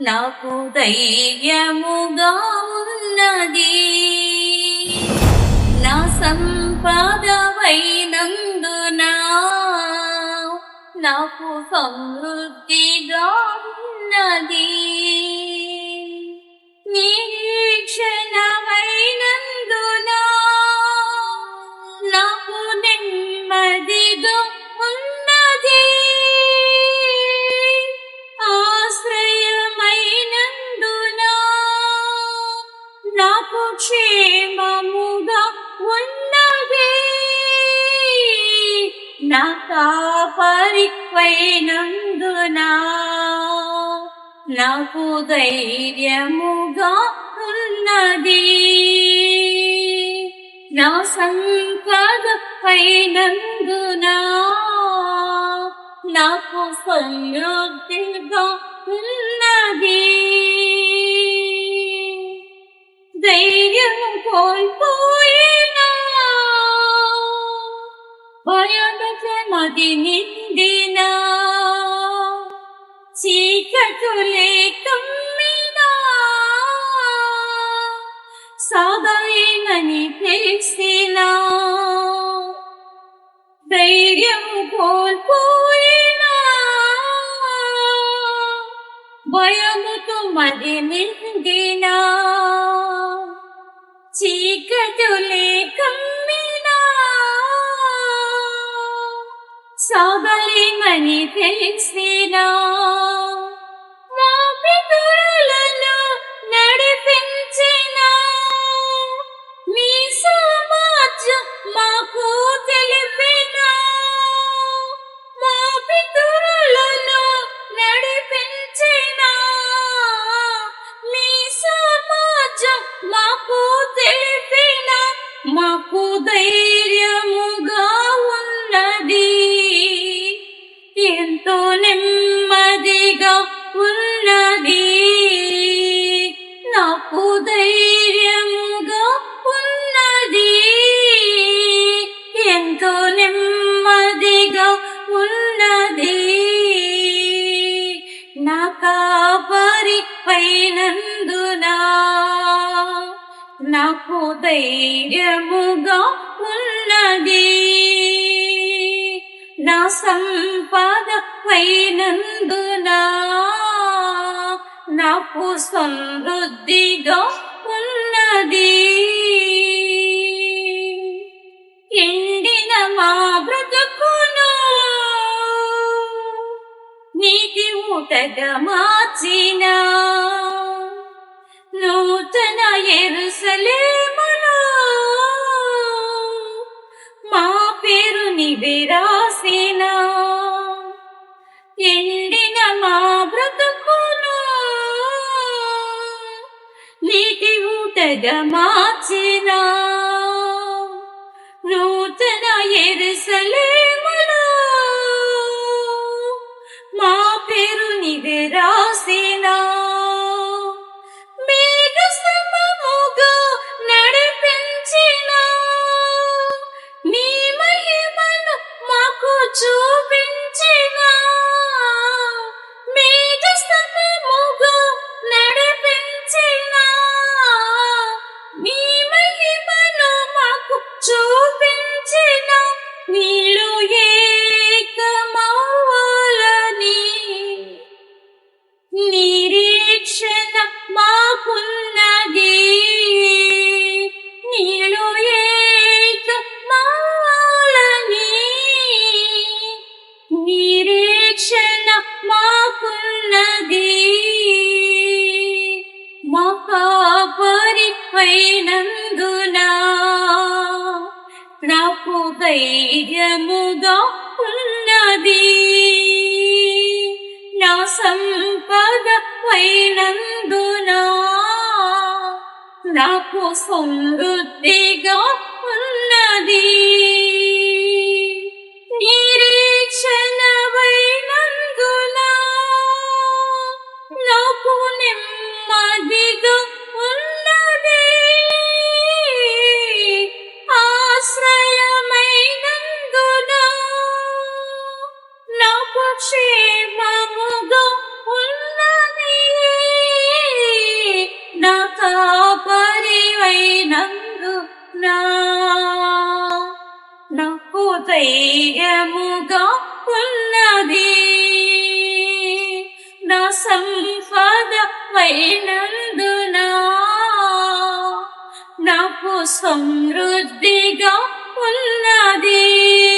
నాకు ధైర్యముగా ఉన్నది. నా సంపదవైనందున నాకు సమృద్ధిగా ఉన్నది. కాపరిపైనందున నాకు ధైర్యముగా ఉన్నది నా సంపద పైనందున నాకు సమృద్ధిగా ఉన్నది ధైర్యం కోల్పోయినా భయదక నది నిండిన చీకటులే కమ్మినా. సాగలేనని తెలిసిన. ధైర్యం కోల్పోయిన. భయముతో మది నిండిన. చీకటులే కమ్మినా. సాగలేమని తెలిసినా మా కాపరి నాకు ధైర్యముగా ఉన్నది. నా సంపద పైనందున? నాకు సమృద్ధిగా ఉన్నది. నీటి మార్చిన నూతన ఎరుసలేమును మా పేరు నివిరాసిన ఎండిన మా బ్రతుకును నీటి ఊటగా మార్చిన. నూతన ఎరుసలే కాపరి నాకు ధైర్యముగా ఉన్నది. నా సంపద పైనందున? నాకు సమృద్ధిగా ఉన్నది. సంపద వైనందున? నాకు సమృద్ధిగా ఉన్నది.